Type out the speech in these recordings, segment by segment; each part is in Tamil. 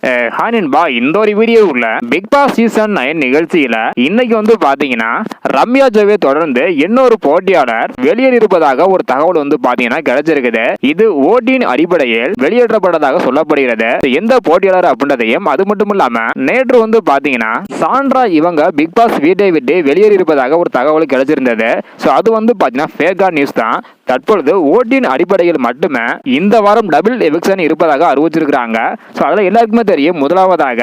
É, ஹானின்பா இந்த ஒரு வீடியோவுல பிக் பாஸ் சீசன் நைன் நிகழ்ச்சியில இன்னைக்கு வந்து பாத்தீங்கன்னா ரம்யா ஜோவே தொடர்ந்து இன்னொரு போட்டியாளர் வெளியேறியிருப்பதாக ஒரு தகவல் வந்து பாத்தீங்கன்னா கிடைச்சிருக்குது. இது ஓட்டின் அடிப்படையில் வெளியேற்றப்பட்டதாக சொல்லப்படுகிறது. எந்த போட்டியாளர் அப்படின்றதையும் அது மட்டும் இல்லாம நேற்று வந்து பாத்தீங்கன்னா சாண்ட்ரா இவங்க பிக் பாஸ் வீட்டை விட்டு வெளியேறியிருப்பதாக ஒரு தகவல் கிடைச்சிருந்தது. ஸோ அது வந்து பாத்தீங்கன்னா ஃபேக்கா நியூஸ் தான். தற்பொழுது ஓட்டின் அடிப்படையில் மட்டுமே இந்த வாரம் டபுள் எவிக்ஷன் இருப்பதாக அறிவிச்சிருக்கிறாங்க. ஸோ அதில் எல்லாருக்குமே தெரியும் முதலாவதாக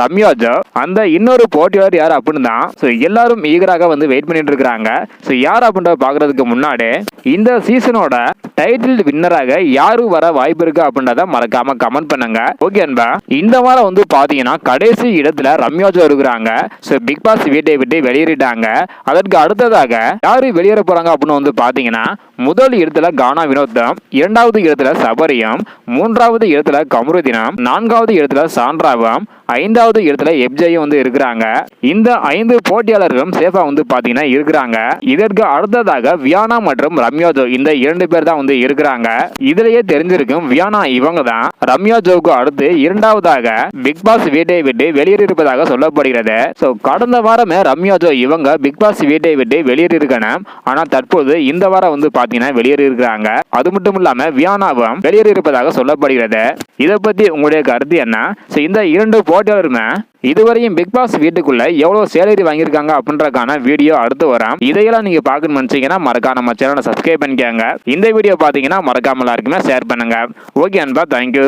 ரம்யா ஜவ் அந்த இன்னொரு போட்டியாளர் யார் அப்படின்னு தான் ஸோ எல்லாரும் ஈகராக வந்து வெயிட் பண்ணிட்டு இருக்கிறாங்க. ஸோ யார் அப்படின்றத பார்க்கறதுக்கு முன்னாடி இந்த சீசனோட டைட்டில் வின்னராக யாரு வர வாய்ப்பு இருக்கு அப்படின்றத மறக்காம கமெண்ட் பண்ணுங்க. ஓகே அன்பா? இந்த வாரம் வந்து பாத்தீங்கன்னா கடைசி இடத்துல ரம்யா ஜோ இருக்கிறாங்க. ஸோ பிக் பாஸ் வீட்டை விட்டு வெளியேறிட்டாங்க. அதற்கு அடுத்ததாக யாரு வெளியேற போறாங்க அப்படின்னு வந்து பாத்தீங்கன்னா முதல் இடத்துல கானா வினோதம் இரண்டாவது இடத்துல சபரியம் மூன்றாவது இடத்துல கமருதினம் நான்காவது இடத்துல சான்றாவம் ஐந்தாவது இடத்துல எப்ஜையும் வந்து இருக்கிறாங்க. இந்த ஐந்து போட்டியாளர்களும் சேஃபா வந்து பாத்தீங்கன்னா இருக்கிறாங்க. இதற்கு அடுத்ததாக வியானா மற்றும் ரம்யோஜோ இந்த இரண்டு பேர் தான் வந்து இருக்கிறாங்க. இதுலயே தெரிஞ்சிருக்கும் வியானா இவங்க தான். ரம்யா ஜோவுக்கு அடுத்து இரண்டாவதாக பிக் பாஸ் வீட்டை விட்டு வெளியேறியிருப்பதாக சொல்லப்படுகிறது. ஸோ கடந்த வாரமே ரம்யா ஜோ இவங்க பிக் பாஸ் வீட்டை விட்டு வெளியேறியிருக்கணும். ஆனா தற்போது இந்த வாரம் வந்து பாத்தீங்கன்னா வெளியேறியிருக்கிறாங்க. அது மட்டும் இல்லாம வியானாவும் வெளியேறியிருப்பதாக சொல்லப்படுகிறது. இதை பத்தி உங்களுடைய கருத்து என்ன? ஸோ இந்த இரண்டு போட்டியாளருமே இதுவரையும் பிக் பாஸ் வீட்டுக்குள்ள எவ்வளவு சேலரி வாங்கியிருக்காங்க அப்படின்றக்கான வீடியோ அடுத்து வரும். இதையெல்லாம் நீங்க பார்க்கணும்னு நினைச்சீங்கன்னா மறக்காம நம்ம சேனலை சப்ஸ்கிரைப் பண்ணிக்கோங்க. இந்த வீடியோ பார்த்தீங்கன்னா மறக்காம எல்லாருக்குமே ஷேர் பண்ணுங்க. ஓகே அன்பா தேங்க்யூ